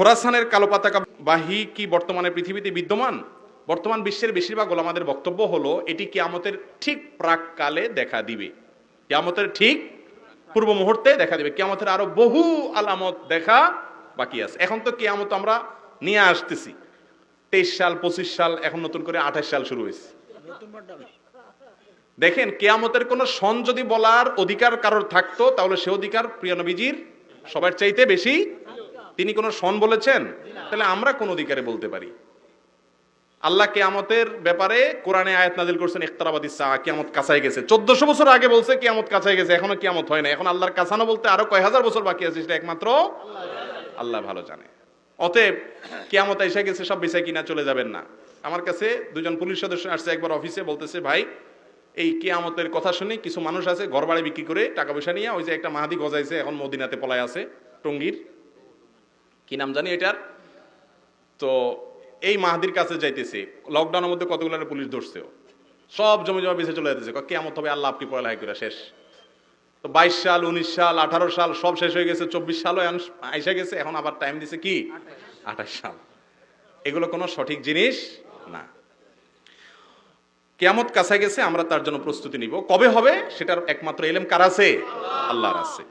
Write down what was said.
খোরাসানের কালো পতাকা বাহি কি বর্তমানে পৃথিবীতে বিদ্যমান? বর্তমান বিশ্বের বেশিরভাগ ওলামাদের বক্তব্য হলো, এটি কিয়ামতের ঠিক প্রাককালে দেখা দিবে। কিয়ামতের ঠিক পূর্ব মুহূর্তে দেখা দিবে। কিয়ামতের আরও বহু আলামত দেখা বাকি আছে। এখন তো কিয়ামত আমরা নিয়ে আসতেছি। তেইশ সাল, পঁচিশ সাল, এখন নতুন করে আঠাশ সাল শুরু হয়েছে। দেখেন, কেয়ামতের কোন সন যদি বলার অধিকার কারোর থাকতো, তাহলে সে অধিকার প্রিয় নবীজির সবার চাইতে বেশি তিনি কোন সন বলেছেন? তাহলে আমরা কোন অধিকারে বলতে পারি? আল্লাহ কেয়ামতের ব্যাপারে কোরআনে আয়াত নাজিল করছেন ইখতারাবাদি সা কিয়ামত কাছাই গেছে। চোদ্দশো বছর আগে বলছে কিয়ামত কাছাই গেছে, এখনও কিয়ামত হয় না এখন আল্লাহর কাছানো বলতে আরও কয় হাজার বছর বাকি আছে সেটা একমাত্র আল্লাহ ভালো জানে। অতএব কিয়ামত এসে গেছে, সব বিষয় কিনা চলে যাবেন না। আমার কাছে দুজন পুলিশ সদস্য আসছে একবার অফিসে, বলতেছে, ভাই, এই কেয়ামতের কথা শুনে কিছু মানুষ আছে ঘর বিক্রি করে টাকা পয়সা নিয়ে, ওই যে একটা মাহাদি গজাইছে, এখন মদিনাতে পলায় আছে, টঙ্গির। কি নাম জানি এটার? তো এই মাহাদির কাছে যাইতেছে। লকডাউনের মধ্যে কতগুলো পুলিশ ধরছেও? সব জমি জমা বেঁচে চলে যেতেছে কেমন হবে, আল্লাহ আপনি পড়ালেখা করে শেষ। তো বাইশ সাল, উনিশ সাল, আঠারো সাল, সব শেষ হয়ে গেছে, চব্বিশ সালও আইসা গেছে, এখন আবার টাইম দিছে কি? আঠাশ সাল। এগুলো কোনো সঠিক জিনিস না। কেয়ামত কাছে গেছে, আমরা তার জন্য প্রস্তুতি নিব। কবে হবে? সেটার একমাত্র এলেম কার আছে? আল্লাহর আছে।